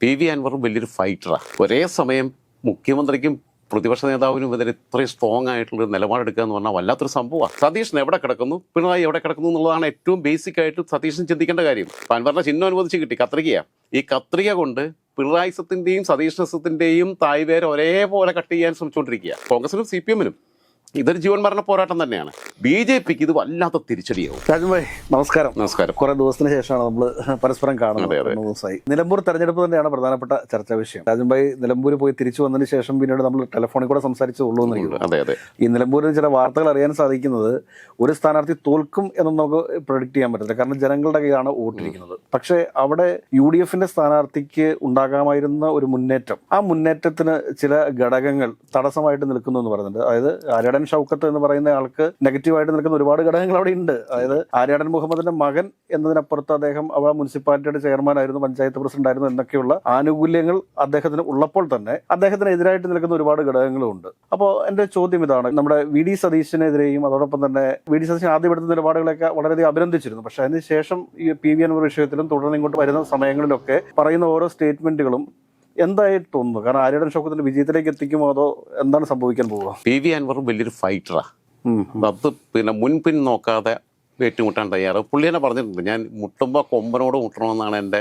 P V അൻവറും വലിയൊരു ഫൈറ്ററാണ് ഒരേ സമയം മുഖ്യമന്ത്രിക്കും പ്രതിപക്ഷ നേതാവിനും എതിരെ ഇത്രയും സ്ട്രോങ് ആയിട്ടുള്ള നിലപാടെടുക്കുക എന്ന് പറഞ്ഞാൽ വല്ലാത്തൊരു സംഭവമാണ് സതീഷൻ എവിടെ കിടക്കുന്നു? പിണറായി എവിടെ കിടക്കുന്നു എന്നുള്ളതാണ് ഏറ്റവും ബേസിക് ആയിട്ട് സതീഷൻ ചിന്തിക്കേണ്ട കാര്യം. അൻവറിന്റെ ചിഹ്നം അനുവദിച്ച് കിട്ടി കത്രികയാണ് ഈ കത്രിക കൊണ്ട് പിണറായി സത്തിന്റെയും സതീഷ് സത്തിന്റെയും തായ്വേരെ ഒരേപോലെ കട്ട് ചെയ്യാൻ ശ്രമിച്ചുകൊണ്ടിരിക്കുക കോൺഗ്രസിനും സി പി എമ്മിനും. ഇതൊരു ജീവൻ മരണ പോരാട്ടം തന്നെയാണ്. ബി ജെ പിക്ക് ഇത് വല്ലാത്ത തിരിച്ചടിയാവും. രാജൻ ഭായ് നമസ്കാരം. നമസ്കാരം. കുറെ ദിവസത്തിന് ശേഷമാണ് നമ്മൾ പരസ്പരം കാണുന്നത്. ദിവസമായി നിലമ്പൂർ തെരഞ്ഞെടുപ്പ് തന്നെയാണ് പ്രധാനപ്പെട്ട ചർച്ചാ വിഷയം. രാജൻ ഭായ് നിലമ്പൂർ പോയി തിരിച്ചു വന്നതിന് ശേഷം പിന്നീട് നമ്മൾ ടെലിഫോണിൽ കൂടെ സംസാരിച്ചുള്ളൂ എന്ന് അതെ അതെ. ഈ നിലമ്പൂരിൽ ചില വാർത്തകൾ അറിയാൻ സാധിക്കുന്നത് ഒരു സ്ഥാനാർത്ഥി തോൽക്കും എന്ന് നമുക്ക് പ്രൊഡിക്ട് ചെയ്യാൻ പറ്റില്ല കാരണം ജനങ്ങളുടെ കൈയാണ് വോട്ടിരിക്കുന്നത് പക്ഷേ അവിടെ യു ഡി എഫിന്റെ സ്ഥാനാർത്ഥിക്ക് ഉണ്ടാകാമായിരുന്ന ഒരു മുന്നേറ്റം ആ മുന്നേറ്റത്തിന് ചില ഘടകങ്ങൾ തടസ്സമായിട്ട് നിൽക്കുന്നു എന്ന് പറയുന്നുണ്ട്. അതായത് ഷൗക്കത്ത് എന്ന് പറയുന്ന ആൾക്ക് നെഗറ്റീവായിട്ട് നിൽക്കുന്ന ഒരുപാട് ഘടകങ്ങൾ അവിടെ ഉണ്ട്. അതായത് ആര്യാടൻ മുഹമ്മദിന്റെ മകൻ എന്നതിനപ്പുറത്ത് അദ്ദേഹം അവ മുനിസിപ്പാലിറ്റിയുടെ ചെയർമാൻ ആയിരുന്നു പഞ്ചായത്ത് പ്രസിഡന്റ് ആയിരുന്നു എന്നൊക്കെയുള്ള ആനുകൂല്യങ്ങൾ അദ്ദേഹത്തിന് ഉള്ളപ്പോൾ തന്നെ അദ്ദേഹത്തിന് എതിരായിട്ട് നിൽക്കുന്ന ഒരുപാട് ഘടകങ്ങളും ഉണ്ട്. അപ്പോൾ എന്റെ ചോദ്യം ഇതാണ്. നമ്മുടെ വി ഡി സതീശിനെതിരെയും അതോടൊപ്പം തന്നെ വി ഡി സതീശൻ ആദ്യം എടുത്ത നിലപാടുകളൊക്കെ വളരെയധികം അഭിനന്ദിച്ചിരുന്നു. പക്ഷേ അതിനുശേഷം ഈ പി വി അൻവർ വിഷയത്തിലും തുടർന്ന് ഇങ്ങോട്ട് വരുന്ന സമയങ്ങളിലൊക്കെ പറയുന്ന ഓരോ സ്റ്റേറ്റ്മെന്റുകളും എന്തായി തോന്നുന്നു? കാരണം ആര്യടൻ ഷൗക്കത്തിന്റെ വിജയത്തിലേക്ക് എത്തിക്കുമോ അതോ എന്താണ് സംഭവിക്കാൻ പോവുക? പി വി അൻവറും വലിയൊരു ഫൈറ്ററാണ്. അത് പിന്നെ മുൻപിൻ നോക്കാതെ ഏറ്റുമുട്ടാൻ തയ്യാറ്. പുള്ളി തന്നെ പറഞ്ഞിട്ടുണ്ട് ഞാൻ മുട്ടുമ്പോൾ കൊമ്പനോട് മുട്ടണമെന്നാണ് എന്റെ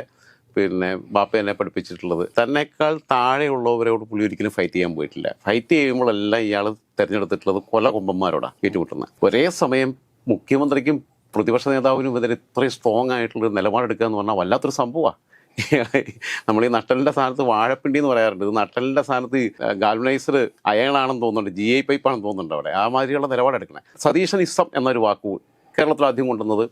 പിന്നെ ബാപ്പ എന്നെ പഠിപ്പിച്ചിട്ടുള്ളത്. തന്നെക്കാൾ താഴെയുള്ളവരോട് പുള്ളി ഒരിക്കലും ഫൈറ്റ് ചെയ്യാൻ പോയിട്ടില്ല. ഫൈറ്റ് ചെയ്യുമ്പോഴെല്ലാം ഇയാൾ തിരഞ്ഞെടുത്തിട്ടുള്ളത് കൊല കൊമ്പന്മാരോടാണ് ഏറ്റുമുട്ടുന്നത്. ഒരേ സമയം മുഖ്യമന്ത്രിക്കും പ്രതിപക്ഷ നേതാവിനും എതിരെ ഇത്രയും സ്ട്രോങ് ആയിട്ടുള്ള നിലപാടെടുക്കുക എന്ന് പറഞ്ഞാൽ വല്ലാത്തൊരു സംഭവമാണ് നമ്മൾ ഈ നട്ടലിന്റെ സ്ഥാനത്ത് വാഴപ്പിണ്ടി എന്ന് പറയാറുണ്ട്. ഇത് നട്ടലിന്റെ സ്ഥാനത്ത് ഗാൽവനൈസർ അയണാണെന്ന് തോന്നുന്നുണ്ട് ജി ഐ പൈപ്പാണെന്ന് തോന്നുന്നുണ്ട് അവിടെ. ആ മാതിരിയുള്ള നിലപാടെടുക്കണേ. സതീശനിസം എന്നൊരു വാക്കു കേരളത്തിൽ ആദ്യം കൊണ്ടുവന്നത്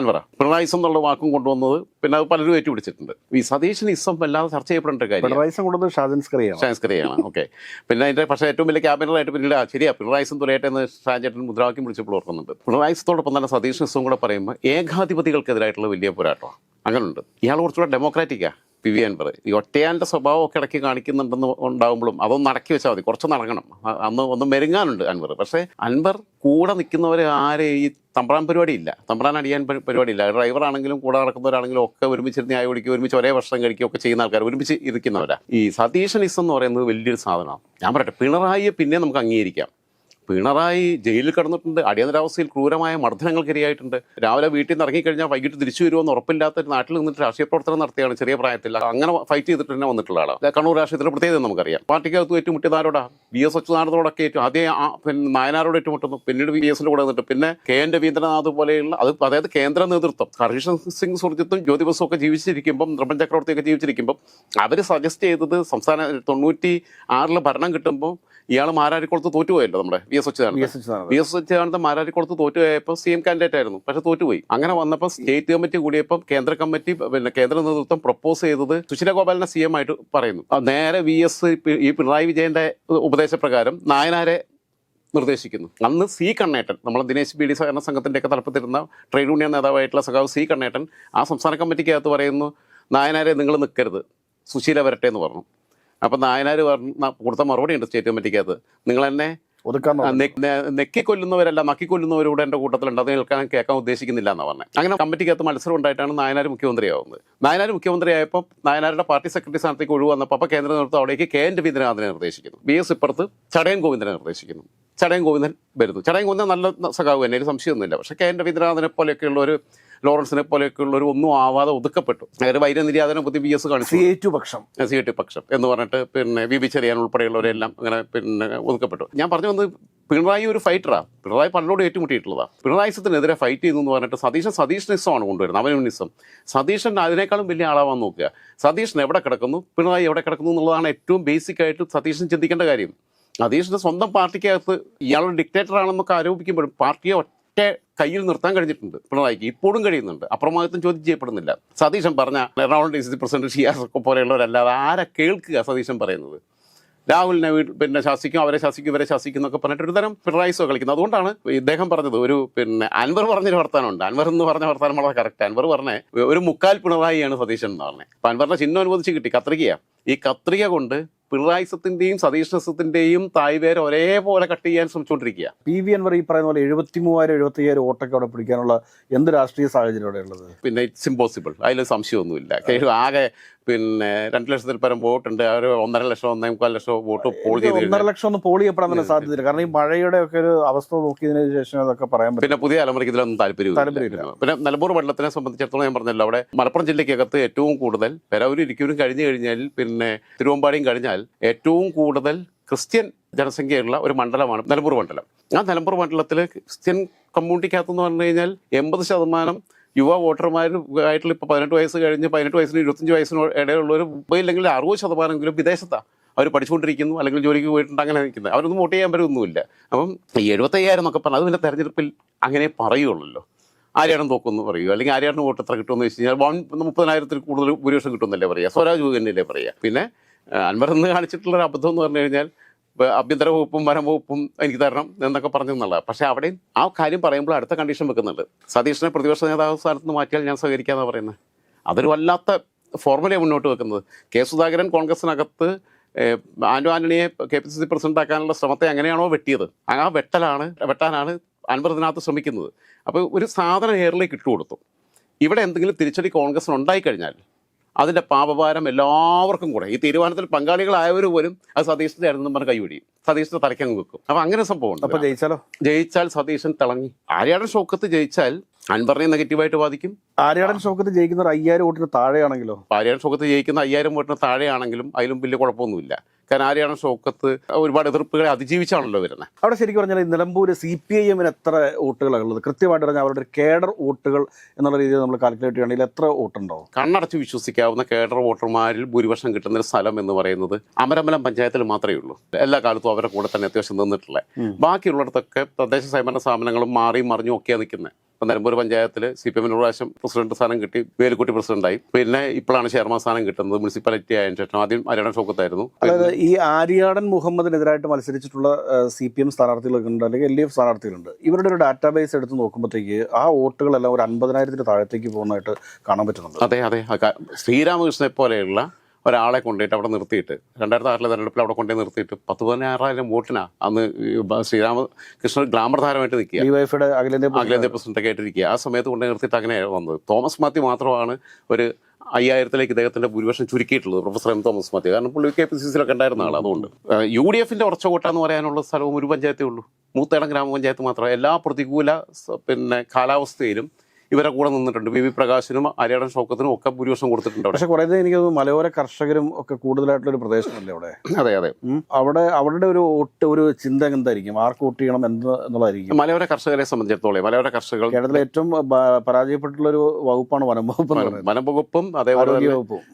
അൻവറ. പിണറായിസം എന്നുള്ള വാക്കും കൊണ്ടുവന്നത് പിന്നെ അത് പലരും ഏറ്റുപിടിച്ചിട്ടുണ്ട്. ഈ സതീശൻ ഇസം വല്ലാതെ ചർച്ച ചെയ്യപ്പെടേണ്ട കാര്യം പിണറായിസം കൊണ്ടുവന്നത് ഷാജൻസ്കറിയാണ് ഓക്കെ. പിന്നെ അതിന്റെ പക്ഷേ ഏറ്റവും വലിയ ക്യാബിനറായിട്ട് പിന്നീട് ശരിയാ പിണറായിസം തുലയട്ടെ എന്ന് ഷാജേട്ടൻ മുദ്രാവാക്യം വിളിച്ചപ്പോൾ ഓർക്കുന്നുണ്ട്. പിണറായിസത്തോടൊപ്പം തന്നെ സതീഷ് ഇസം കൂടെ പറയുമ്പോൾ ഏകാധിപതികൾക്കെതിരായിട്ടുള്ള വലിയ പോരാട്ടമാണ്. അങ്ങനെയുണ്ട് ഇയാൾ കുറച്ചുകൂടെ ഡെമോക്രാറ്റിക്കാ. പി അൻവർ ഈ ഒറ്റയാന്റെ സ്വഭാവമൊക്കെ ഇടയ്ക്ക് കാണിക്കുന്നുണ്ടെന്ന് ഉണ്ടാകുമ്പോഴും അതൊന്ന് അടക്കി വെച്ചാൽ മതി. കുറച്ച് നടക്കണം. അന്ന് ഒന്ന് മെരുങ്ങാനുണ്ട് അൻവർ. പക്ഷേ അൻവർ കൂടെ നിൽക്കുന്നവർ ആരെ ഈ തമ്പ്രാൻ പരിപാടി ഇല്ല തമ്പ്രാൻ അടിയാൻ പരിപാടി പരിപാടിയില്ല. ഡ്രൈവർ ആണെങ്കിലും കൂടെ നടക്കുന്നവരാണെങ്കിലും ഒക്കെ ഒരുമിച്ചിരുന്ന് ആയി ഓടിക്കുക ഒരുമിച്ച് ഒരേ വർഷം കഴിക്കുകയൊക്കെ ചെയ്യുന്ന ആൾക്കാർ ഒരുമിച്ച് ഇരിക്കുന്നവരാ. ഈ സതീശനിസം എന്ന് പറയുന്നത് വലിയൊരു സാധനമാണ്. ഞാൻ പറയട്ടെ പിണറായിയെ പിന്നെ നമുക്ക് അംഗീകരിക്കാം. പിണറായി ജയിലിൽ കിടന്നിട്ടുണ്ട്. അടിയന്തരാവസ്ഥയിൽ ക്രൂരമായ മർദ്ദനങ്ങൾക്കിരയായിട്ടുണ്ട്. രാവിലെ വീട്ടിൽ നിന്ന് ഇറങ്ങിക്കഴിഞ്ഞാൽ വൈകിട്ട് തിരിച്ചു വരുമെന്ന് ഉറപ്പില്ലാത്ത നാട്ടിൽ നിന്നിട്ട് രാഷ്ട്രീയ പ്രവർത്തനം നടത്തിയാണ് ചെറിയ പ്രായത്തിൽ. അങ്ങനെ ഫൈറ്റ് ചെയ്തിട്ട് തന്നെ വന്നിട്ടുള്ള ആളാണ് കണ്ണൂർ രാഷ്ട്രീയത്തിലെ പ്രത്യേകത നമുക്കറിയാം. പാർട്ടിക്കകത്ത് ഏറ്റുമുട്ടിയതാരോടാ വി എസ് അച്യുതാനന്ദനോടൊക്കെ ഏറ്റവും ആദ്യം പിന്നെ നായനാരോട് ഏറ്റുമുട്ടുന്നു. പിന്നീട് വി എസിന്റെ കൂടെ നിന്നിട്ട്. പിന്നെ കെ എൻ രവീന്ദ്രനാഥ് പോലെയുള്ള അത് അതായത് കേന്ദ്ര നേതൃത്വം. ഹർഷൻ സിംഗ് സുർജിത്തും ജ്യോതി ബസും ഒക്കെ ജീവിച്ചിരിക്കുമ്പം നിർമ്മൻ ചക്രവർത്തിയൊക്കെ ജീവിച്ചിരിക്കുമ്പം അവർ സജസ്റ്റ് ചെയ്തത് സംസ്ഥാന തൊണ്ണൂറ്റി ആറിൽ ഭരണം കിട്ടുമ്പോൾ ഇയാൾ മാരാരിക്കുളത്ത് തോറ്റുപോയല്ലോ നമ്മുടെ V V S Achuthanandan. V S Achuthanandan മാരാരിക്കുളത്ത് തോറ്റുപോയപ്പോൾ സി എം കാൻഡിഡേറ്റ് ആയിരുന്നു. പക്ഷെ തോറ്റുപോയി അങ്ങനെ വന്നപ്പോൾ സ്റ്റേറ്റ് കമ്മിറ്റി കൂടിയപ്പോൾ കേന്ദ്ര കമ്മിറ്റി പിന്നെ കേന്ദ്ര നേതൃത്വം പ്രപ്പോസ് ചെയ്തത് സുശീല ഗോപാലിനെ സി എം ആയിട്ട് പറയുന്നു. നേരെ വി എസ് ഈ പിണറായി വിജയന്റെ ഉപദേശപ്രകാരം നായനാരെ നിർദ്ദേശിക്കുന്നു. അന്ന് സി കണ്ണേട്ടൻ നമ്മൾ ദിനേശ് ബി ഡി സഹകരണ സംഘത്തിന്റെ ഒക്കെ തലപ്പത്തിരുന്ന ട്രേഡ് യൂണിയൻ നേതാവായിട്ടുള്ള സഖാവ് സി കണ്ണേട്ടൻ ആ സംസ്ഥാന കമ്മിറ്റിക്കകത്ത് പറയുന്നു നായനാരെ നിങ്ങൾ നിൽക്കരുത് സുശീല വരട്ടെ എന്ന് പറഞ്ഞു. അപ്പം നായനാർ പറഞ്ഞ കൊടുത്ത മറുപടി ഉണ്ട് സ്റ്റേറ്റ് കമ്മിറ്റിക്കകത്ത് നിങ്ങൾ എന്നെ ഒതുക്കാൻ കൊല്ലുന്നവരല്ല നക്കി കൊല്ലുന്നവരും കൂടെ എന്റെ എന്റെ കൂട്ടത്തിലുണ്ട്. അത് കേൾക്കാൻ കേൾക്കാൻ ഉദ്ദേശിക്കുന്നില്ല എന്നാണ് പറഞ്ഞത് അങ്ങനെ കമ്മിറ്റിക്കകത്ത് മത്സരം ഉണ്ടായിട്ടാണ് നായനാർ മുഖ്യമന്ത്രിയാവുന്നത്. നായനാർ മുഖ്യമന്ത്രിയായപ്പോൾ നായനാരുടെ പാർട്ടി സെക്രട്ടറി സ്ഥാനത്തേക്ക് ഒഴിവ് വന്നപ്പോൾ അപ്പോൾ കേന്ദ്ര നേതൃത്വം അവിടേക്ക് കെ എൻ രവീന്ദ്രനാഥിനെ നിർദ്ദേശിക്കുന്നു. ബി എസ് ഇപ്പുറത്ത് ചടയൻ ഗോവിന്ദനെ നിർദ്ദേശിക്കുന്നു. ചടയൻ ഗോവിന്ദൻ വരുന്നു. ചടയൻ ഗോവിന്ദൻ നല്ല സഖാവ് തന്നെ ഒരു സംശയമൊന്നുമില്ല. പക്ഷേ കെ എൻ രവീന്ദ്രനാഥിനെ പോലെയൊക്കെയുള്ള ഒരു ലോറൻസിനെ പോലെയൊക്കെയുള്ളൊരു ഒന്നും ആവാതെ ഒതുക്കപ്പെട്ടു. അതായത് വൈരനിര്യാതനെ പുതിയ ബി എസ് കാണിച്ചു. സി എ ടു പക്ഷം. സി ടു പക്ഷം എന്ന് പറഞ്ഞിട്ട് പിന്നെ വി ബി ചെറിയാൻ ഉൾപ്പെടെയുള്ളവരെല്ലാം അങ്ങനെ പിന്നെ ഒതുക്കപ്പെട്ടു. ഞാൻ പറഞ്ഞു വന്നത് പിണറായി ഒരു ഫൈറ്ററാണ് പിണറായി പണ്ടോട് ഏറ്റുമുട്ടിയിട്ടുള്ളതാണ് പിണറായിസത്തിനെതിരെ ഫൈറ്റ് ചെയ്യുന്നു എന്ന് പറഞ്ഞിട്ട് സതീശൻ സതീഷനിസമാണ് കൊണ്ടുവരുന്നത്. അവനുനിസം സതീശൻ അതിനേക്കാളും വലിയ ആളാവാൻ നോക്കുക. സതീശൻ എവിടെ കിടക്കുന്നു? പിണറായി എവിടെ കിടക്കുന്നു എന്നുള്ളതാണ് ഏറ്റവും ബേസിക് ആയിട്ട് സതീശൻ ചിന്തിക്കേണ്ട കാര്യം. സതീഷിന്റെ സ്വന്തം പാർട്ടിക്കകത്ത് ഇയാളൊരു ഡിക്റ്റേറ്റർ ആണെന്നൊക്കെ ആരോപിക്കുമ്പോഴും പാർട്ടിയെ ഒറ്റ കയ്യിൽ നിർത്താൻ കഴിഞ്ഞിട്ടുണ്ട്. പിണറായിക്ക് ഇപ്പോഴും കഴിയുന്നുണ്ട്. അപ്രമാദിത്വം ചോദ്യം ചെയ്യപ്പെടുന്നില്ല സതീശൻ പറഞ്ഞ Ernakulam D C president Shiyas ഒക്കെ പോലെയുള്ളവരല്ലാതെ ആരെ കേൾക്കുക സതീശൻ പറയുന്നത്? രാഹുലിനെ പിന്നെ ശാസിക്കും അവരെ ശാസിക്കും ഇവരെ ശാസിക്കും എന്നൊക്കെ പറഞ്ഞിട്ട് ഒരു തരം പിണറായിസോ കളിക്കുന്നത്. അതുകൊണ്ടാണ് ഇദ്ദേഹം പറഞ്ഞത്. ഒരു പിന്നെ അൻവർ പറഞ്ഞൊരു വർത്താനമുണ്ട് അൻവർ എന്ന് പറഞ്ഞ വർത്താനം വളരെ കറക്റ്റ് അൻവർ പറഞ്ഞേ ഒരു മുക്കാൽ പിണറായിയാണ് സതീശൻ എന്ന് പറഞ്ഞത്. അപ്പൊ അൻവറിന്റെ ചിഹ്നം അനുവദിച്ച് കിട്ടി. കത്രികയാണ് ഈ കത്രിക കൊണ്ട് പിണറായിസത്തിന്റെയും സതീഷ്ണസത്തിന്റെയും തായ്വേര് ഒരേപോലെ കട്ട് ചെയ്യാൻ ശ്രമിച്ചുകൊണ്ടിരിക്കുക പി വി അൻവർ ഈ പറയുന്ന പോലെ എഴുപത്തി മൂവായിരം എഴുപത്തി അയ്യായിരം വോട്ടൊക്കെ അവിടെ പിടിക്കാനുള്ള എന്ത് രാഷ്ട്രീയ സാഹചര്യം അവിടെ ഉള്ളത്? പിന്നെ ഇറ്റ്സ് ഇമ്പോസിബിൾ അതിൽ സംശയമൊന്നുമില്ല. ആകെ പിന്നെ രണ്ട് ലക്ഷത്തിൽ പരം വോട്ടുണ്ട്. അവർ ഒന്നര ലക്ഷം ഒന്നേ മുക്കാൽ ലക്ഷം വോട്ട് പോൾ ചെയ്ത് ഒന്നര ലക്ഷം ഒന്നും പോൾ ചെയ്യപ്പെടാൻ തന്നെ സാധ്യതയില്ല. കാരണം ഈ മഴയുടെ ഒക്കെ ഒരു അവസ്ഥ നോക്കിയതിനു ശേഷം അതൊക്കെ പറയാൻ പറ്റും. പിന്നെ പുതിയ തലമുറയ്ക്ക് ഇതിലൊന്നും താല്പര്യമില്ല. താല്പര്യമില്ല. പിന്നെ നിലമ്പൂർ മണ്ഡലത്തിനെ സംബന്ധിച്ചിടത്തോളം ഞാൻ പറഞ്ഞല്ലോ അവിടെ മലപ്പുറം ജില്ലയ്ക്കകത്ത് ഏറ്റവും കൂടുതൽ പെരവൂർ ഇരിക്കൂരും കഴിഞ്ഞു കഴിഞ്ഞാൽ പിന്നെ തിരുവമ്പാടിയും കഴിഞ്ഞാൽ ഏറ്റവും കൂടുതൽ ക്രിസ്ത്യൻ ജനസംഖ്യയുള്ള ഒരു മണ്ഡലമാണ് നിലമ്പൂർ മണ്ഡലം. ആ നിലമ്പൂർ മണ്ഡലത്തിൽ ക്രിസ്ത്യൻ കമ്മ്യൂണിറ്റിക്കകത്തെന്ന് പറഞ്ഞു കഴിഞ്ഞാൽ എൺപത് ശതമാനം യുവ വോട്ടർമാർ ആയിട്ടുള്ള ഇപ്പോൾ പതിനെട്ട് വയസ്സ് കഴിഞ്ഞ് പതിനെട്ട് വയസ്സിന് ഇരുപത്തഞ്ച് വയസ്സിന് ഇടയിലുള്ളവർ ഇല്ലെങ്കിൽ അറുപത് ശതമാനമെങ്കിലും വിദേശത്താണ് അവർ പഠിച്ചുകൊണ്ടിരിക്കുന്നു അല്ലെങ്കിൽ ജോലിക്ക് പോയിട്ടുണ്ട് അങ്ങനെ നിൽക്കുന്നത്. അവരൊന്നും വോട്ട് ചെയ്യാൻ പറ്റുമൊന്നുമില്ല അപ്പം ഈ എഴുപത്തയ്യായിരം എന്നൊക്കെ പറഞ്ഞാൽ അത് പിന്നെ തെരഞ്ഞെടുപ്പിൽ അങ്ങനെ പറയുള്ളൂ ആര്യാടൻ തോക്കുമെന്ന് പറയുക. അല്ലെങ്കിൽ ആരെയാണ് വോട്ട് എത്ര കിട്ടുമെന്ന് വെച്ച് കഴിഞ്ഞാൽ വൺ മുപ്പതിനായിരത്തിൽ കൂടുതൽ ഭൂരിപക്ഷം കിട്ടുമെന്നല്ലേ പറയുക. സ്വരാജ് തന്നെയല്ലേ പറയുക. പിന്നെ അൻവർ എന്ന് കാണിച്ചിട്ടുള്ള ഒരു അബദ്ധം എന്ന് പറഞ്ഞു കഴിഞ്ഞാൽ ആഭ്യന്തര വകുപ്പും വനം വകുപ്പും എനിക്ക് തരണം എന്നൊക്കെ പറഞ്ഞു എന്നുള്ളത് പക്ഷേ അവിടെയും ആ കാര്യം പറയുമ്പോൾ അടുത്ത കണ്ടീഷൻ വെക്കുന്നുണ്ട്. സതീഷിനെ പ്രതിപക്ഷ നേതാവ് സ്ഥാനത്ത് നിന്ന് മാറ്റിയാൽ ഞാൻ സഹകരിക്കാമെന്നാണ് പറയുന്നത് അതൊരു വല്ലാത്ത ഫോർമുല മുന്നോട്ട് വെക്കുന്നത്. കെ സുധാകരൻ കോൺഗ്രസിനകത്ത് and Anto ആന്റണിയെ K P C C president ആക്കാനുള്ള ശ്രമത്തെ എങ്ങനെയാണോ വെട്ടിയത്? ആ വെട്ടലാണ് വെട്ടാനാണ് അൻവർ ഇതിനകത്ത് ശ്രമിക്കുന്നത്. അപ്പോൾ ഒരു സാധനം എയറിലേക്ക് ഇട്ടുകൊടുത്തു. ഇവിടെ എന്തെങ്കിലും തിരിച്ചടി കോൺഗ്രസിന് ഉണ്ടായിക്കഴിഞ്ഞാൽ അതിന്റെ പാപഭാരം എല്ലാവർക്കും കൂടെ ഈ തീരുമാനത്തിൽ പങ്കാളികളായവർ പോലും അത് സതീഷിന്റെ ആയിരുന്നു പറഞ്ഞ കൈപിടിയും സതീഷിന്റെ തലയ്ക്കങ്ങ് വെക്കും. അപ്പോൾ അങ്ങനെ സംഭവം അപ്പൊ ജയിച്ചാലോ? ജയിച്ചാൽ സതീശൻ തിളങ്ങി. ആര്യാടൻ ഷോക്കത്ത് ജയിച്ചാൽ അൻവറിനെ നെഗറ്റീവായിട്ട് ബാധിക്കും. ആര്യാടൻ ഷോക്കത്ത് ജയിക്കുന്ന ഒരു അയ്യായിരം വോട്ടിന് താഴെയാണെങ്കിലോ? ആര്യാടൻ ഷോക്കത്ത് ജയിക്കുന്ന അയ്യായിരം വോട്ടിന് താഴെയാണെങ്കിലും അതിലും വലിയ കുഴപ്പമൊന്നുമില്ല. കാരണം ആര്യാടൻ ഷോക്കത്ത് ഒരുപാട് എതിർപ്പുകളെ അതിജീവിച്ചാണല്ലോ വരുന്നത് അവിടെ ശരിക്കും പറഞ്ഞാൽ നിലമ്പൂർ സി പി ഐ എമ്മിന് എത്ര വോട്ടുകളാണ് ഉള്ളത്? കൃത്യമായിട്ട് പറഞ്ഞാൽ അവരുടെ കേഡർ വോട്ടുകൾ എന്നുള്ള രീതിയിൽ നമ്മൾ കാൽക്കുലേറ്റ് ചെയ്യുകയാണെങ്കിൽ എത്ര വോട്ടുണ്ടോ? കണ്ണടച്ച് വിശ്വസിക്കാവുന്ന കേഡർ വോട്ടർമാരിൽ ഭൂരിപക്ഷം കിട്ടുന്ന ഒരു സ്ഥലം എന്ന് പറയുന്നത് അമരമ്പലം പഞ്ചായത്തിൽ മാത്രമേ ഉള്ളൂ. എല്ലാ കാലത്തും അവരുടെ കൂടെ തന്നെ അത്യാവശ്യം നിന്നിട്ടുള്ളത്. ബാക്കിയുള്ളിടത്തൊക്കെ തദ്ദേശ സ്വയംഭരണ സ്ഥാപനങ്ങളും മാറിയും മറിഞ്ഞും ഒക്കെയാണ് നിൽക്കുന്നത് ഇപ്പം നിലമ്പൂർ പഞ്ചായത്തിൽ സി പി എമ്മിന് പ്രാവശ്യം പ്രസിഡന്റ് സ്ഥാനം കിട്ടി വേലുക്കുട്ടി പ്രസിഡന്റായി. പിന്നെ ഇപ്പോഴാണ് ചെയർമാൻ സ്ഥാനം കിട്ടുന്നത് മുനിസിപ്പാലിറ്റി ആയതിനു ശേഷം. ആദ്യം ആര്യാടൻ ഷോക്കത്തായിരുന്നു. അതായത് ഈ ആര്യാടൻ മുഹമ്മദിനെതിരായിട്ട് മത്സരിച്ചിട്ടുള്ള സി പി എം സ്ഥാനാർത്ഥികളൊക്കെ ഉണ്ട് അല്ലെങ്കിൽ എൽ ഡി എഫ് സ്ഥാനാർത്ഥികളുണ്ട്. ഇവരുടെ ഒരു ഡാറ്റാബേസ് എടുത്ത് നോക്കുമ്പോഴത്തേക്ക് ആ വോട്ടുകളെല്ലാം ഒരു അൻപതിനായിരത്തിന് താഴത്തേക്ക് പോകുന്നതായിട്ട് കാണാൻ പറ്റുന്നുണ്ട്. അതെ അതെ. ശ്രീരാമകൃഷ്ണനെ പോലെയുള്ള ഒരാളെ കൊണ്ടുപോയിട്ട് അവിടെ നിർത്തിയിട്ട് രണ്ടായിരത്തി ആറിലെ തെരഞ്ഞെടുപ്പിൽ അവിടെ കൊണ്ടുപോയി നിർത്തിയിട്ട് പത്ത് പതിനാറായിരം വോട്ടിനാ അന്ന് ശ്രീരാമ കൃഷ്ണൻ ഗ്ലാമർ താരമായിട്ട് നിൽക്കുക. അഖിലേന്ത്യാ പ്രസിഡന്റൊക്കെ ആയിട്ടിരിക്കുക. ആ സമയത്ത് കൊണ്ടുപോയി നിർത്തിയിട്ട് അങ്ങനെയാണ് വന്നത്. തോമസ് മാത്യു മാത്രമാണ് ഒരു അയ്യായിരത്തിലേക്ക് ഇദ്ദേഹത്തിന്റെ ഭൂരിപക്ഷം ചുരുക്കിയിട്ടുള്ളത് പ്രൊഫസർ എം തോമസ് മാത്യു. കാരണം പുള്ളി കെ പി സി സിയിലൊക്കെ ഉണ്ടായിരുന്ന ആൾ അതുകൊണ്ട്. യു ഡി എഫിന്റെ ഉറച്ച പറയാനുള്ള സ്ഥലവും ഒരു പഞ്ചായത്തേ ഉള്ളൂ. മൂത്തേടം ഗ്രാമപഞ്ചായത്ത് മാത്രമേ എല്ലാ പ്രതികൂല പിന്നെ കാലാവസ്ഥയിലും ഇവരെ കൂടെ നിന്നിട്ടുണ്ട്. വി വി പ്രകാശിനും ആര്യാടൻ ഷൗക്കത്തിനും ഒക്കെ ഭൂരിപക്ഷം കൊടുത്തിട്ടുണ്ട് പക്ഷെ കുറേ എനിക്ക് മലയോര കർഷകരും ഒക്കെ കൂടുതലായിട്ടുള്ള ഒരു പ്രദേശമല്ലേ അവിടെ? അതെ അതെ. അവിടെ അവരുടെ ഒരു ഒട്ട് ഒരു ചിന്ത എന്തായിരിക്കും? ആർക്ക് വോട്ട് ചെയ്യണം എന്നുള്ളതായിരിക്കും. മലയോര കർഷകരെ സംബന്ധിച്ചിടത്തോളം മലയോര കർഷകർ കേരളത്തിലെ ഏറ്റവും പരാജയപ്പെട്ടുള്ള ഒരു വകുപ്പാണ് വനം വകുപ്പ് വനം വകുപ്പും അതേപോലെ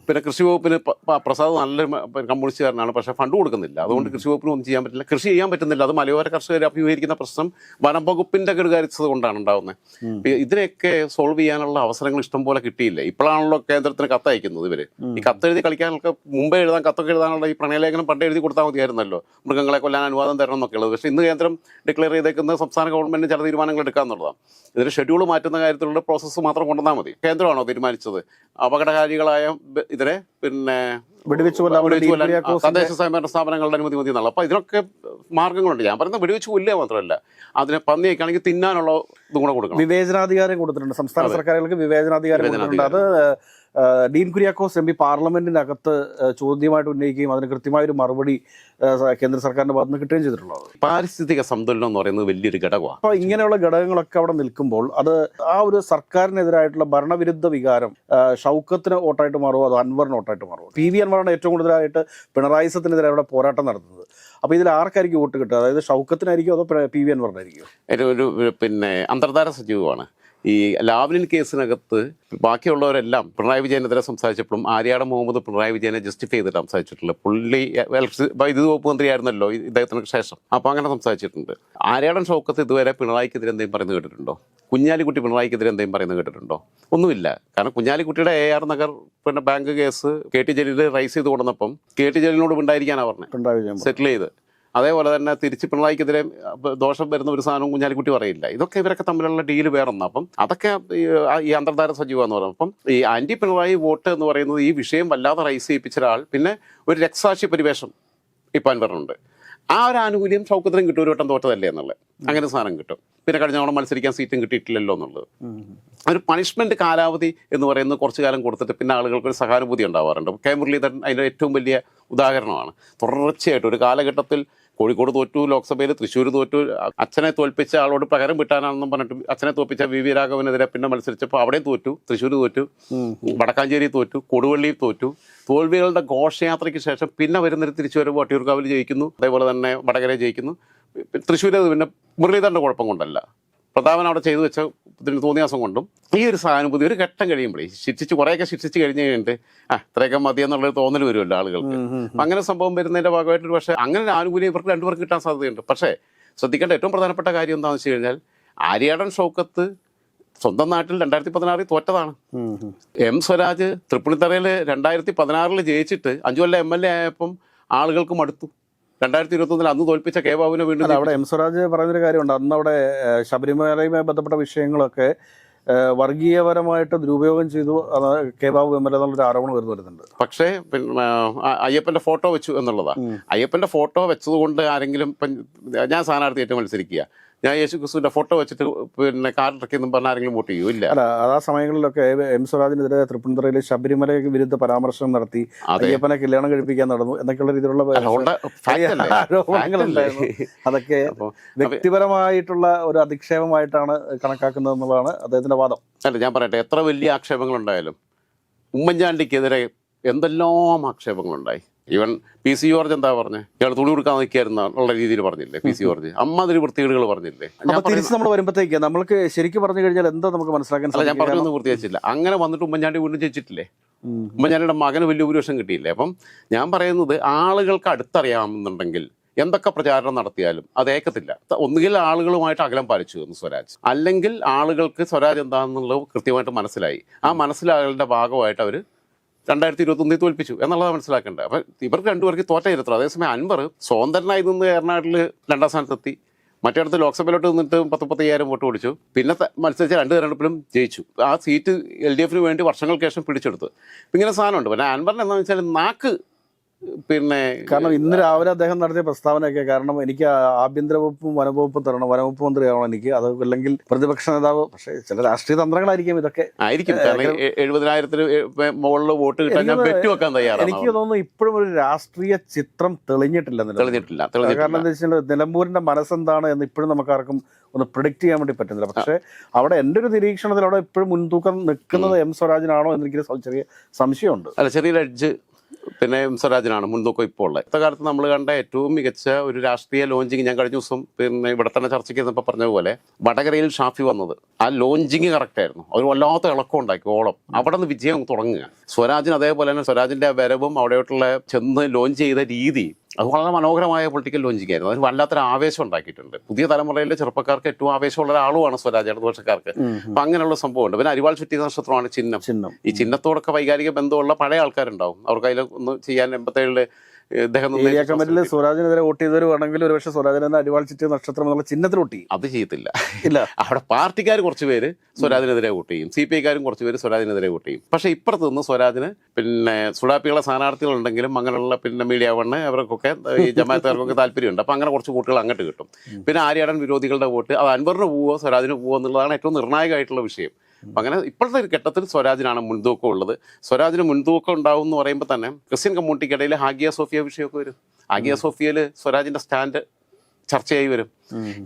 പിന്നെ കൃഷി വകുപ്പിന് പ്രസാദ് നല്ലൊരു മ- കമ്മ്യൂണിസ്റ്റുകാരനാണ്. പക്ഷേ ഫണ്ട് കൊടുക്കുന്നില്ല. അതുകൊണ്ട് കൃഷി വകുപ്പിന് ഒന്നും ചെയ്യാൻ പറ്റില്ല. കൃഷി ചെയ്യാൻ പറ്റുന്നില്ല. അത് മലയോര കർഷകർ അഭിമുഖീകരിക്കുന്ന പ്രശ്നം വനം വകുപ്പിന്റെ കെടുകാര്യസ്ഥത കൊണ്ടാണ് ഉണ്ടാവുന്നത്. ഇതിനെയൊക്കെ സോൾവ് ചെയ്യാനുള്ള അവസരങ്ങൾ ഇഷ്ടംപോലെ കിട്ടിയില്ല? ഇപ്പോഴാണല്ലോ കേന്ദ്രത്തിന് കത്തയക്കുന്നത് ഇവർ. ഈ കത്തെഴുതി കളിക്കാനൊക്കെ മുമ്പേ എഴുതാൻ കത്തൊക്കെ എഴുതാനുള്ള ഈ പ്രണയലേഖനം പണ്ട് എഴുതി കൊടുത്താൽ മതിയായിരുന്നല്ലോ. മൃഗങ്ങളെ കൊല്ലാൻ അനുവാദം തരണം എന്നൊക്കെ ഉള്ളത്. പക്ഷേ ഇന്ന് കേന്ദ്രം ഡിക്ലെയർ ചെയ്തേക്കുന്ന സംസ്ഥാന ഗവൺമെന്റിന് ചില തീരുമാനങ്ങൾ എടുക്കാന്നുള്ളതാണ് ഇതിന് ഷെഡ്യൂൾ മാറ്റുന്ന കാര്യത്തിലുള്ള പ്രോസസ്സ് മാത്രം കൊണ്ടുവന്നാൽ മതി. കേന്ദ്രമാണോ തീരുമാനിച്ചത്? അപകടകാരികളായ ഇതിനെ പിന്നെ വെടിവെച്ച് കൊല്ലാൻ തദ്ദേശ സ്വയംഭരണ സ്ഥാപനങ്ങളുടെ അനുമതി മതി എന്നുള്ള. അപ്പോൾ ഇതിനൊക്കെ മാർഗങ്ങളുണ്ട്. ഞാൻ പറയുന്നത് വെടിവെച്ച് കൊല്ലുക മാത്രമല്ല അതിനെ പന്നിയൊക്കെയാണെങ്കിൽ തിന്നാനുള്ള ഇതും കൂടെ കൊടുക്കണം. വിവേചനാധികാരം കൊടുത്തിട്ടുണ്ട്. സംസ്ഥാന സർക്കാരുകൾക്ക് വിവേചനാധികാരം. കൊടുത്തിട്ടുണ്ട്. അത് ഡീൻ കുര്യാക്കോസ് എം പി പാർലമെന്റിനകത്ത് ചോദ്യമായിട്ട് ഉന്നയിക്കുകയും അതിന് കൃത്യമായൊരു മറുപടി കേന്ദ്ര സർക്കാരിന്റെ ഭാഗത്ത് നിന്ന് കിട്ടുകയും ചെയ്തിട്ടുള്ളത്. പാരിസ്ഥിതിക സന്തുലനം എന്ന് പറയുന്നത് വലിയൊരു ഘടകമാണ്. അപ്പോൾ ഇങ്ങനെയുള്ള ഘടകങ്ങളൊക്കെ അവിടെ നിൽക്കുമ്പോൾ അത് ആ ഒരു സർക്കാരിനെതിരായിട്ടുള്ള ഭരണവിരുദ്ധ വികാരം ഷൗക്കത്തിന് വോട്ടായിട്ട് മാറുമോ? അതോ അൻവറിന് വോട്ടായിട്ട് മാറുമോ? പി വി അൻവറാണ് ഏറ്റവും കൂടുതലായിട്ട് പിണറായി സത്തിനെതിരെ അവിടെ പോരാട്ടം നടത്തുന്നത്. അപ്പോൾ ഇതിൽ ആർക്കായിരിക്കും വോട്ട് കിട്ടുക? അതായത് ഷൗക്കത്തിനായിരിക്കും അതോ പി വി അൻവറിനായിരിക്കും? ഒരു പിന്നെ അന്തർധാര സജീവമാണ്. ഈ ലാവ്ലിൻ കേസിനകത്ത് ബാക്കിയുള്ളവരെല്ലാം പിണറായി വിജയനെതിരെ സംസാരിച്ചപ്പോഴും ആര്യാട മുഹമ്മദ് പിണറായി വിജയനെ ജസ്റ്റിഫൈ ചെയ്തിട്ട് സംസാരിച്ചിട്ടില്ല പുള്ളി വൈദ്യുതി വകുപ്പ് മന്ത്രിയായിരുന്നല്ലോ ഇദ്ദേഹത്തിന് ശേഷം. അപ്പോൾ അങ്ങനെ സംസാരിച്ചിട്ടുണ്ട്. ആര്യാടൻ ഷൗക്കത്ത് ഇതുവരെ പിണറായിക്കെതിരെ എന്തെങ്കിലും പറയുന്നത് കേട്ടിട്ടുണ്ടോ? കുഞ്ഞാലിക്കുട്ടി പിണറായിക്കെതിരെ എന്തെങ്കിലും പറയുന്നത് കേട്ടിട്ടുണ്ടോ? ഒന്നുമില്ല. കാരണം കുഞ്ഞാലിക്കുട്ടിയുടെ എ ആർ നഗർ പിന്നെ bank case K T Jaleel raise ചെയ്ത് കൊണ്ടുവന്നപ്പം കെ ടി ജലീലിനോട് ഉണ്ടായിരിക്കാനാണ് പറഞ്ഞത് സെറ്റിൽ ചെയ്ത്. അതേപോലെ തന്നെ തിരിച്ച് പിണറായിക്കെതിരെ ദോഷം വരുന്ന ഒരു സാധനവും കുഞ്ഞാലിക്കുട്ടി പറയില്ല. ഇതൊക്കെ ഇവരൊക്കെ തമ്മിലുള്ള ഡീൽ വേറൊന്നും. അപ്പം അതൊക്കെ ഈ അന്തർധാര സജീവമെന്ന് പറയുന്നത് അപ്പം ഈ ആന്റി പിണറായി വോട്ട് എന്ന് പറയുന്നത് ഈ വിഷയം വല്ലാതെ റൈസ് ചെയ്യിപ്പിച്ച ഒരാൾ പിന്നെ ഒരു രക്സാക്ഷി പരിവേഷം ഇപ്പം വരുന്നുണ്ട് ആ ഒരു ആനുകൂല്യം സൗകര്യം കിട്ടും. ഒരു വട്ടം തോറ്റതല്ലേ എന്നുള്ളത്. അങ്ങനെ സാധനം കിട്ടും. പിന്നെ കഴിഞ്ഞ തവണ മത്സരിക്കാൻ സീറ്റും കിട്ടിയിട്ടില്ലല്ലോ എന്നുള്ളത്. ഒരു പണിഷ്മെന്റ് കാലാവധി എന്ന് പറയുന്നത് കുറച്ചു കാലം കൊടുത്തിട്ട് പിന്നെ ആളുകൾക്ക് ഒരു സഹാനുഭൂതി ഉണ്ടാവാറുണ്ട്. കെ മുരളീധരൻ അതിന്റെ ഏറ്റവും വലിയ ഉദാഹരണമാണ്. തുടർച്ചയായിട്ട് ഒരു കാലഘട്ടത്തിൽ കോഴിക്കോട് തോറ്റു ലോക്സഭയിൽ തൃശ്ശൂർ തോറ്റു അച്ഛനെ തോൽപ്പിച്ച ആളോട് പകരം വിട്ടാനാണെന്നും പറഞ്ഞിട്ട് അച്ഛനെ തോൽപ്പിച്ച വി വി രാഘവനെതിരെ പിന്നെ മത്സരിച്ചപ്പോൾ അവിടെയും തോറ്റു തൃശ്ശൂർ തോറ്റു വടക്കാഞ്ചേരി തോറ്റു കൊടുവള്ളി തോറ്റു. തോൽവികളുടെ ഘോഷയാത്രയ്ക്ക് ശേഷം പിന്നെ വരുന്നൊരു തിരിച്ചു വരുമ്പോൾ വട്ടിയൂർക്കാവിൽ ജയിക്കുന്നു അതേപോലെ തന്നെ വടകര ജയിക്കുന്നു. തൃശ്ശൂർ പിന്നെ മുരളീധരന്റെ കുഴപ്പം കൊണ്ടല്ല. പ്രതാപൻ അവിടെ ചെയ്തു വെച്ച തോന്നിയ തോന്നിയാസം കൊണ്ടും ഈ ഒരു സഹാനുഭൂതി ഒരു ഘട്ടം കഴിയുമ്പോഴേ ശിക്ഷിച്ച് കുറേയൊക്കെ ശിക്ഷിച്ച് കഴിഞ്ഞ് കഴിഞ്ഞിട്ട് ആ ഇത്രയൊക്കെ മതി എന്നുള്ളൊരു തോന്നൽ വരുമല്ലോ ആളുകൾക്ക്. അങ്ങനെ സംഭവം വരുന്നതിന്റെ ഭാഗമായിട്ട് ഒരു പക്ഷേ അങ്ങനെ ഒരു ആനുകൂല്യം ഇവർക്ക് രണ്ടുപേർക്ക് കിട്ടാൻ സാധ്യതയുണ്ട്. പക്ഷേ ശ്രദ്ധിക്കേണ്ട ഏറ്റവും പ്രധാനപ്പെട്ട കാര്യം എന്താണെന്ന് വെച്ച് കഴിഞ്ഞാൽ ആര്യാടൻ ഷൗക്കത്ത് സ്വന്തം നാട്ടിൽ രണ്ടായിരത്തി പതിനാറിൽ തോറ്റതാണ് എം സ്വരാജ് തൃപ്പൂണിത്തറയിൽ രണ്ടായിരത്തി പതിനാറിൽ ജയിച്ചിട്ട് അഞ്ചു കൊല്ലം എം എൽ എ ആയപ്പം ആളുകൾക്ക് മടുത്തു രണ്ടായിരത്തി ഇരുപത്തൊന്നിൽ അന്ന് തോൽപ്പിച്ച കെ ബാബുവിനെ വീണ്ടും അവിടെ എം സ്വരാജ് പറഞ്ഞൊരു കാര്യമുണ്ട്. അന്ന് അവിടെ ശബരിമലയുമായി ബന്ധപ്പെട്ട വിഷയങ്ങളൊക്കെ വർഗീയപരമായിട്ട് ദുരുപയോഗം ചെയ്തു. K Babu M L A എന്നുള്ളൊരു ആരോപണം വരുന്നു വരുന്നുണ്ട്. പക്ഷേ പിന്നെ ഫോട്ടോ വെച്ചു എന്നുള്ളതാണ് അയ്യപ്പന്റെ ഫോട്ടോ വെച്ചതുകൊണ്ട് ആരെങ്കിലും ഞാൻ സ്ഥാനാർത്ഥിയായിട്ട് മത്സരിക്കുക. ഞാൻ യേശു ക്രിസ്തുവിന്റെ ഫോട്ടോ വെച്ചിട്ട് പിന്നെ കാറിറക്കിയെന്നും പറഞ്ഞ ആരെങ്കിലും വോട്ട് ചെയ്യൂ? ഇല്ല. അല്ല ആ സമയങ്ങളിലൊക്കെ എം സ്വരാജിനെതിരെ തൃപ്പൂണിത്തുറയിൽ ശബരിമല വിരുദ്ധ പരാമർശം നടത്തി അയ്യപ്പനെ കല്യാണം കഴിപ്പിക്കാൻ നടന്നു എന്നൊക്കെയുള്ള രീതിയിലുള്ള? അതൊക്കെ വ്യക്തിപരമായിട്ടുള്ള ഒരു അധിക്ഷേപമായിട്ടാണ് കണക്കാക്കുന്നത് എന്നുള്ളതാണ് അദ്ദേഹത്തിന്റെ വാദം. അല്ല ഞാൻ പറയട്ടെ എത്ര വലിയ ആക്ഷേപങ്ങളുണ്ടായാലും ഉമ്മൻചാണ്ടിക്കെതിരെ എന്തെല്ലാം ആക്ഷേപങ്ങളുണ്ടായി? ഈവൻ പി സി ജോർജ് എന്താ പറഞ്ഞേ? ഇയാൾ തുണി കൊടുക്കാൻ നിൽക്കായിരുന്ന ഉള്ള രീതിയിൽ പറഞ്ഞില്ലേ? P C George. അമ്മാതിരി വൃത്തികേടുകൾ പറഞ്ഞില്ലേ? തിരിച്ച് നമ്മൾ വരുമ്പോഴത്തേക്ക് നമ്മൾക്ക് ശരിക്കും പറഞ്ഞു കഴിഞ്ഞാൽ എന്താ നമുക്ക് മനസ്സിലാക്കാൻ ഞാൻ? പറഞ്ഞൊന്നും പൂർത്തിയാച്ചില്ല അങ്ങനെ വന്നിട്ട് ഉമ്മൻചാണ്ടി വീണ്ടും ജയിച്ചിട്ടില്ലേ? ഉം. ഉമ്മൻചാണ്ടിയുടെ മകന് വലിയ ഉപരോഷം കിട്ടിയില്ലേ? അപ്പം ഞാൻ പറയുന്നത് ആളുകൾക്ക് അടുത്തറിയാമെന്നുണ്ടെങ്കിൽ എന്തൊക്കെ പ്രചാരണം നടത്തിയാലും അത് ഏക്കത്തില്ല. ഒന്നുകിൽ ആളുകളുമായിട്ട് അകലം പാലിച്ചു എന്ന് സ്വരാജ്. അല്ലെങ്കിൽ ആളുകൾക്ക് സ്വരാജ് എന്താണെന്നുള്ളത് കൃത്യമായിട്ട് മനസ്സിലായി. ആ മനസ്സിലാകലിന്റെ ഭാഗമായിട്ട് അവർ രണ്ടായിരത്തി ഇരുപത്തൊന്നിൽ തോൽപ്പിച്ചു എന്നുള്ളത് മനസ്സിലാക്കേണ്ടത്. അപ്പം ഇവർക്ക് രണ്ടുപേർക്ക് തോറ്റ ചരിത്രം. അതേസമയം അൻവർ സ്വതന്ത്രനായി നിന്ന് ഏറനാട്ടിൽ രണ്ടാം സ്ഥാനത്തെത്തി. മറ്റേടത്ത് ലോക്സഭയിലോട്ട് നിന്നിട്ട് പത്ത് പത്തയ്യായിരം വോട്ട് പിടിച്ചു പിന്നെ മത്സരിച്ച രണ്ട് തെരഞ്ഞെടുപ്പിലും ജയിച്ചു. ആ സീറ്റ് എൽ ഡി എഫിന് വേണ്ടി വർഷങ്ങൾക്ക് ശേഷം പിടിച്ചെടുത്തു. ഇങ്ങനെ സാധനമുണ്ട്. പിന്നെ അൻവറിന് എന്താണെന്ന് വെച്ചാൽ നാക്ക് പിന്നെ കാരണം ഇന്ന് രാവിലെ അദ്ദേഹം നടത്തിയ പ്രസ്താവനയൊക്കെ കാരണം എനിക്ക് ആഭ്യന്തര വകുപ്പും വനവകുപ്പും തരണം വനവകുപ്പ് മന്ത്രിയാവണം എനിക്ക്. അത് അല്ലെങ്കിൽ പ്രതിപക്ഷ നേതാവ്. പക്ഷേ ചില രാഷ്ട്രീയ തന്ത്രങ്ങളായിരിക്കും ഇതൊക്കെ. ആയിരിക്കും. എഴുപതിനായിരത്തിന് മുകളിൽ വോട്ട് കിട്ടാൻ ഞാൻ എനിക്ക് ബെറ്റ് വെക്കാൻ തയ്യാറാണ് എനിക്ക് തോന്നുന്നു ഇപ്പോഴും ഒരു രാഷ്ട്രീയ ചിത്രം തെളിഞ്ഞിട്ടില്ല തെളിഞ്ഞിട്ടില്ല കാരണം എന്താ വെച്ചാൽ നിലമ്പൂരിന്റെ മനസ്സെന്താണ് എന്ന് ഇപ്പോഴും നമുക്ക് ആർക്കും ഒന്ന് പ്രിഡിക്ട് ചെയ്യാൻ വേണ്ടി പറ്റുന്നില്ല. പക്ഷേ അവിടെ എന്റെ ഒരു നിരീക്ഷണത്തിൽ അവിടെ ഇപ്പോഴും മുൻതൂക്കം നിൽക്കുന്നത് എം സ്വരാജിനാണോ എന്നെനിക്ക് ചെറിയ സംശയമുണ്ട്. അല്ല ചെറിയൊരു എഡ്ജ് പിന്നെ എം സ്വരാജിനാണ് മുൻതൂക്കം ഇപ്പോൾ ഉള്ളത്. ഇത്ത കാലത്ത് നമ്മൾ കണ്ട ഏറ്റവും മികച്ച ഒരു രാഷ്ട്രീയ ലോഞ്ചിങ് ഞാൻ കഴിഞ്ഞ ദിവസം പിന്നെ ഇവിടെ തന്നെ ചർച്ചയ്ക്ക് ഇരുന്നപ്പോൾ പറഞ്ഞ പോലെ വടകരയിൽ ഷാഫി വന്നത്. ആ ലോഞ്ചിങ് കറക്റ്റ് ആയിരുന്നു. അവർ വല്ലാത്ത ഇളക്കം ഉണ്ടാക്കി ഓളം. അവിടെ നിന്ന് വിജയം തുടങ്ങുക. സ്വരാജിന് അതേപോലെ തന്നെ സ്വരാജിന്റെ വരവും അവിടെയോട്ടുള്ള ചെന്ന് ലോഞ്ച് ചെയ്ത രീതി അത് വളരെ മനോഹരമായ പൊളിറ്റിക്കൽ ലോഞ്ചിങ് ആയിരുന്നു. അതിന് വല്ലാത്തൊരു ആവേശം ഉണ്ടാക്കിയിട്ടുണ്ട്. പുതിയ തലമുറയിലെ ചെറുപ്പക്കാർക്ക് ഏറ്റവും ആവേശമുള്ള ഒരാളുമാണ് സ്വരാജ് ഇടതുപക്ഷക്കാർക്ക് അപ്പൊ അങ്ങനെയുള്ള സംഭവമുണ്ട്. പിന്നെ അരിവാൾ ചുറ്റി നക്ഷത്രമാണ് ചിഹ്നം. ചിഹ്നം. ഈ ചിഹ്നത്തോടൊക്കെ വൈകാരിക ബന്ധമുള്ള പഴയ ആൾക്കാരുണ്ടാവും. അവർക്ക് അതിൽ ഒന്ന് ചെയ്യാൻ എൺപത്തേഴിൽ ഏരിയ കമ്മിറ്റിയിൽ സ്വരാജിനെതിരെ വോട്ട് ചെയ്തവർ വേണമെങ്കിൽ ഒരുപക്ഷെ സ്വരാജിനെ അടിവാൾ നക്ഷത്രം എന്നുള്ള ചിഹ്നത്തിൽ വോട്ട് ചെയ്യും. അത് ചെയ്യത്തില്ല. ഇല്ല. അവിടെ പാർട്ടിക്കാർ കുറച്ച് പേര് സ്വരാജിനെതിരെ വോട്ട് ചെയ്യും. സി പി ഐക്കാരും കുറച്ച് പേര് സ്വരാജിനെതിരെ വോട്ട് ചെയ്യും. പക്ഷേ ഇപ്പുറത്ത് നിന്ന് സ്വരാജിന് പിന്നെ സുഡാപ്പികളെ സ്ഥാനാർത്ഥികളുണ്ടെങ്കിലും അങ്ങനെയുള്ള പിന്നെ മീഡിയ വണ്ണ് അവർക്കൊക്കെ ഈ ജമാഅത്തുകാർക്കൊക്കെ താല്പര്യമുണ്ട്. അപ്പം അങ്ങനെ കുറച്ച് വോട്ടുകൾ അങ്ങോട്ട് കിട്ടും. പിന്നെ ആര്യാടൻ വിരോധികളുടെ വോട്ട് അത് അൻവറിന് പോവോ സ്വരാജിന് പോവോ എന്നുള്ളതാണ് ഏറ്റവും നിർണായകമായിട്ടുള്ള വിഷയം. അപ്പം അങ്ങനെ ഇപ്പോഴത്തെ ഒരു ഘട്ടത്തിൽ സ്വരാജിനാണ് മുൻതൂക്കം ഉള്ളത്. സ്വരാജിന് മുൻതൂക്കം ഉണ്ടാവും എന്ന് പറയുമ്പോൾ തന്നെ ക്രിസ്ത്യൻ കമ്മ്യൂണിറ്റിക്കിടയിൽ ഹാഗിയ സോഫിയ വിഷയമൊക്കെ വരും. ഹാഗിയ സോഫിയയിൽ സ്വരാജിന്റെ സ്റ്റാൻഡ് ചർച്ചയായി വരും.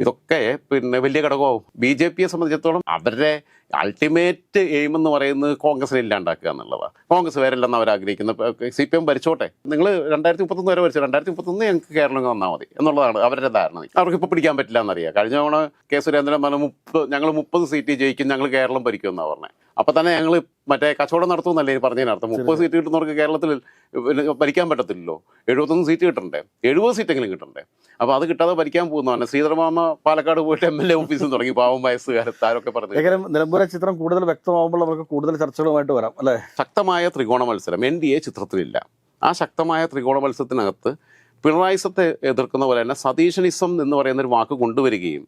ഇതൊക്കെ പിന്നെ വലിയ ഘടകമാവും. ബി ജെ പിയെ സംബന്ധിച്ചിടത്തോളം അവരുടെ അൾട്ടിമേറ്റ് എയിം എന്ന് പറയുന്നത് കോൺഗ്രസിനെ ഇല്ലാണ്ടാക്കുക എന്നുള്ളതാണ്. കോൺഗ്രസ് വേറെല്ലാം അവർ ആഗ്രഹിക്കുന്നത് സി പി എം ഭരിച്ചോട്ടെ? നിങ്ങൾ രണ്ടായിരത്തി മുപ്പത്തൊന്ന് വരെ ഭരിച്ചു? രണ്ടായിരത്തി മുപ്പത്തൊന്ന് ഞങ്ങൾക്ക് കേരളം വന്നാൽ മതി എന്നുള്ളതാണ് അവരുടെ ധാരണ. അവർക്ക് ഇപ്പോൾ പിടിക്കാൻ പറ്റില്ല എന്നറിയാം. കഴിഞ്ഞ തവണ കെ സുരേന്ദ്രൻ പറഞ്ഞ മുപ്പത് ഞങ്ങൾ മുപ്പത് സീറ്റ് ജയിക്കും ഞങ്ങൾ കേരളം ഭരിക്കും എന്നാണ് പറഞ്ഞത് അപ്പോൾ തന്നെ ഞങ്ങൾ മറ്റേ കച്ചവടം നടത്തുമെന്നല്ലേ പറഞ്ഞതിനർത്ഥം മുപ്പത് സീറ്റ് കിട്ടുന്നവർക്ക് കേരളത്തിൽ ഭരിക്കാൻ പറ്റത്തില്ലല്ലോ. എഴുപത്തൊന്ന് സീറ്റ് കിട്ടണ്ടേ? എഴുപത് സീറ്റെങ്കിലും കിട്ടണ്ടേ? അപ്പോൾ അത് കിട്ടാതെ ഭരിക്കാൻ പോകുന്നതാണ്. ശ്രീധരമാമ പാലക്കാട് പോയിട്ട് എം എൽ എ ഓഫീസിൽ തുടങ്ങി. പാവം വയസ്സുകാരത്താരൊക്കെ പറഞ്ഞു. ഏകദേശം ചിത്രം കൂടുതൽ വ്യക്തമാകുമ്പോൾ നമുക്ക് കൂടുതൽ ചർച്ചകളുമായിട്ട് വരാം അല്ലേ? ശക്തമായ ത്രികോണ മത്സരം എൻ ഡി എ ചിത്രത്തിലില്ല. ആ ശക്തമായ ത്രികോണ മത്സരത്തിനകത്ത് പിണറായിസത്തെ എതിർക്കുന്ന പോലെ തന്നെ സതീശനിസം എന്ന് പറയുന്ന ഒരു വാക്ക് കൊണ്ടുവരികയും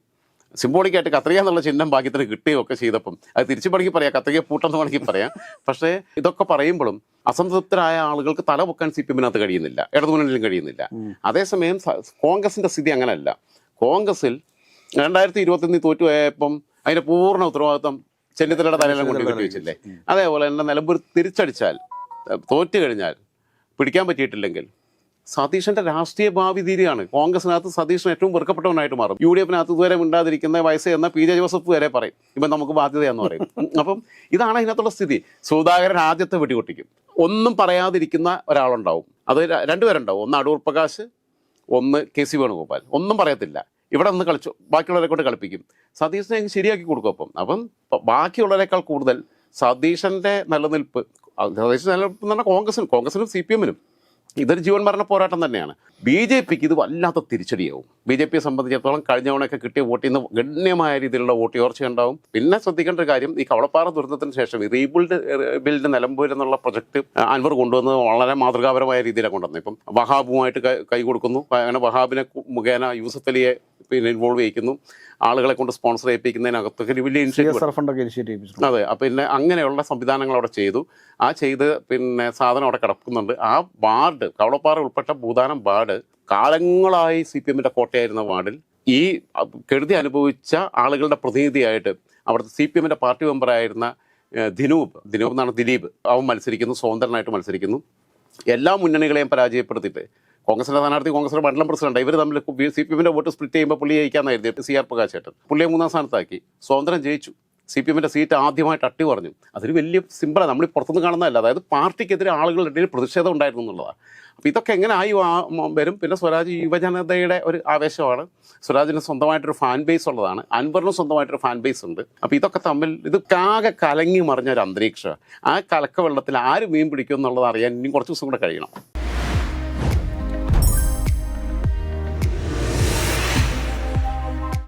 സിംബോളിക്കായിട്ട് കത്രിക എന്നുള്ള ചിഹ്നം ഭാഗ്യത്തിന് കിട്ടുകയൊക്കെ ചെയ്തപ്പം അത് തിരിച്ചു വേണമെങ്കിൽ പറയാം കത്രിക പൂട്ടെന്ന് വേണമെങ്കിൽ പറയാം. പക്ഷേ ഇതൊക്കെ പറയുമ്പോഴും അസംതൃപ്തരായ ആളുകൾക്ക് തല പൊക്കാൻ സി പി എമ്മിനകത്ത് കഴിയുന്നില്ല ഇടതുമുന്നണിയിലും കഴിയുന്നില്ല. അതേസമയം കോൺഗ്രസിന്റെ കോൺഗ്രസിന്റെ സ്ഥിതി അങ്ങനെയല്ല. കോൺഗ്രസിൽ രണ്ടായിരത്തി ഇരുപത്തൊന്നിൽ തോറ്റുപോയപ്പം അതിന്റെ പൂർണ ഉത്തരവാദിത്വം ചെന്നിത്തലയുടെ തലയിലും കൊണ്ട് കെട്ടി വെച്ചില്ലേ? അതേപോലെ തന്നെ നിലമ്പൂർ തിരിച്ചടിച്ചാൽ തോറ്റു കഴിഞ്ഞാൽ പിടിക്കാൻ പറ്റിയിട്ടില്ലെങ്കിൽ സതീശന്റെ രാഷ്ട്രീയ ഭാവി തീരെയാണ് കോൺഗ്രസിനകത്ത് സതീശൻ ഏറ്റവും വെറുക്കപ്പെട്ടവനായിട്ട് മാറും. യു ഡി എഫിനകത്ത് ഇതുവരെ മിണ്ടാതിരിക്കുന്ന വയസ്സ് എന്ന പി ജെ ജോസഫ് വരെ പറയും. ഇപ്പം നമുക്ക് ബാധ്യതയെന്ന് പറയും. അപ്പം ഇതാണ് അതിനകത്തുള്ള സ്ഥിതി. സുധാകരൻ ആദ്യത്തെ വെടികൊട്ടിക്കും. ഒന്നും പറയാതിരിക്കുന്ന ഒരാളുണ്ടാവും. അത് രണ്ടുപേരുണ്ടാവും. ഒന്ന് അടൂർ പ്രകാശ് ഒന്ന് കെ സി വേണുഗോപാൽ. ഒന്നും പറയത്തില്ല. ഇവിടെ നിന്ന് കളിച്ചു. ബാക്കിയുള്ളവരെ കൊണ്ട് കളിപ്പിക്കും. സതീശനെ അങ്ങ് ശരിയാക്കി കൊടുക്കും അപ്പം. അപ്പം ബാക്കിയുള്ളവരെക്കാൾ കൂടുതൽ സതീശന്റെ നിലനിൽപ്പ് അത് സതീശൻ നിലനിൽപ്പ് എന്ന് പറഞ്ഞാൽ കോൺഗ്രസിനും കോൺഗ്രസിനും സി പി എമ്മിനും ഇതൊരു ജീവൻ മരണ പോരാട്ടം തന്നെയാണ്. ബി ജെ പിക്ക് ഇത് വല്ലാത്ത തിരിച്ചടിയാവും. ബി ജെ പിയെ സംബന്ധിച്ചിടത്തോളം കഴിഞ്ഞ തവണയൊക്കെ കിട്ടിയ വോട്ടിൽ നിന്ന് ഗണ്യമായ രീതിയിലുള്ള വോട്ട് ചോർച്ച ഉണ്ടാവും. പിന്നെ ശ്രദ്ധിക്കേണ്ട ഒരു കാര്യം ഈ കവളപ്പാറ ദുരന്തത്തിന് ശേഷം റീബിൽഡ് ബിൽഡ് നിലമ്പൂർ എന്നുള്ള പ്രൊജക്ട് അൻവർ കൊണ്ടുവന്നത് വളരെ മാതൃകാപരമായ രീതിയിലാണ് കൊണ്ടുവന്നത്. ഇപ്പം വഹാബുമായിട്ട് കൈ കൊടുക്കുന്നു. അങ്ങനെ വഹാബിനെ മുഖേന യൂസഫ് അലിയെ പിന്നെ ഇൻവോൾവ് ചെയ്യിക്കുന്നു. ആളുകളെ കൊണ്ട് സ്പോൺസർ ചെയ്യിപ്പിക്കുന്നതിനകത്തൊക്കെ ഒരു വലിയ ഇനിഷ്യേറ്റീവ് അതെ അപ്പം പിന്നെ അങ്ങനെയുള്ള സംവിധാനങ്ങൾ അവിടെ ചെയ്തു. ആ ചെയ്ത് പിന്നെ സാധനം അവിടെ കിടക്കുന്നുണ്ട്. ആ വാർഡ് കവളപ്പാറ ഉൾപ്പെട്ട ഭൂതാനം വാർഡ് കാലങ്ങളായി സി പി എമ്മിന്റെ കോട്ടയായിരുന്ന വാർഡിൽ ഈ കെടുതി അനുഭവിച്ച ആളുകളുടെ പ്രതിനിധിയായിട്ട് അവിടുത്തെ സി പി എമ്മിന്റെ പാർട്ടി മെമ്പറായിരുന്ന ദിനൂപ് ദിനൂപ് എന്നാണ് ദിലീപ്. അവൻ മത്സരിക്കുന്നു സ്വതന്ത്രനായിട്ട് മത്സരിക്കുന്നു. എല്ലാ മുന്നണികളെയും പരാജയപ്പെടുത്തിയിട്ട്. കോൺഗ്രസിന്റെ സ്ഥാനാർത്ഥി കോൺഗ്രസിന്റെ മണ്ഡലം പ്രസിഡന്റ് ഇവർ തമ്മിൽ സി പി എമ്മിന്റെ വോട്ട് സ്പ്ലിറ്റ് ചെയ്യുമ്പോൾ പുള്ളി ജയിക്കാന്നായിരുന്നു സി ആർ പ്രകാശ് ചേട്ടൻ പുള്ളിയെ മൂന്നാം സ്ഥാനത്താക്കി. സ്വതന്ത്രം ജയിച്ചു. സി പി എമ്മിന്റെ സീറ്റ് ആദ്യമായിട്ട് അട്ടി പറഞ്ഞു. അതൊരു വലിയ സിമ്പിളാണ് നമ്മൾ പുറത്തുനിന്ന് കാണുന്നതല്ല. അതായത് പാർട്ടിക്കെതിരെ ആളുകളുടെ ഇടയിൽ പ്രതിഷേധം ഉണ്ടായിരുന്നു എന്നുള്ളതാണ്. അപ്പോൾ ഇതൊക്കെ എങ്ങനെ ആയി വരും? പിന്നെ സ്വരാജ് യുവജനതയുടെ ഒരു ആവേശമാണ്. സ്വരാജിന് സ്വന്തമായിട്ടൊരു ഫാൻ ബേസ് ഉള്ളതാണ്. അൻവറിന് സ്വന്തമായിട്ടൊരു ഫാൻ ബേസ് ഉണ്ട്. അപ്പോൾ ഇതൊക്കെ തമ്മിൽ ഇത് കാകെ കലങ്ങി മറിഞ്ഞ ഒരു അന്തരീക്ഷമാണ്. ആ കലക്ക വെള്ളത്തിൽ ആര് മീൻ പിടിക്കും എന്നുള്ളത് അറിയാൻ ഇനി കുറച്ച് ദിവസം കൂടെ കഴിയണം.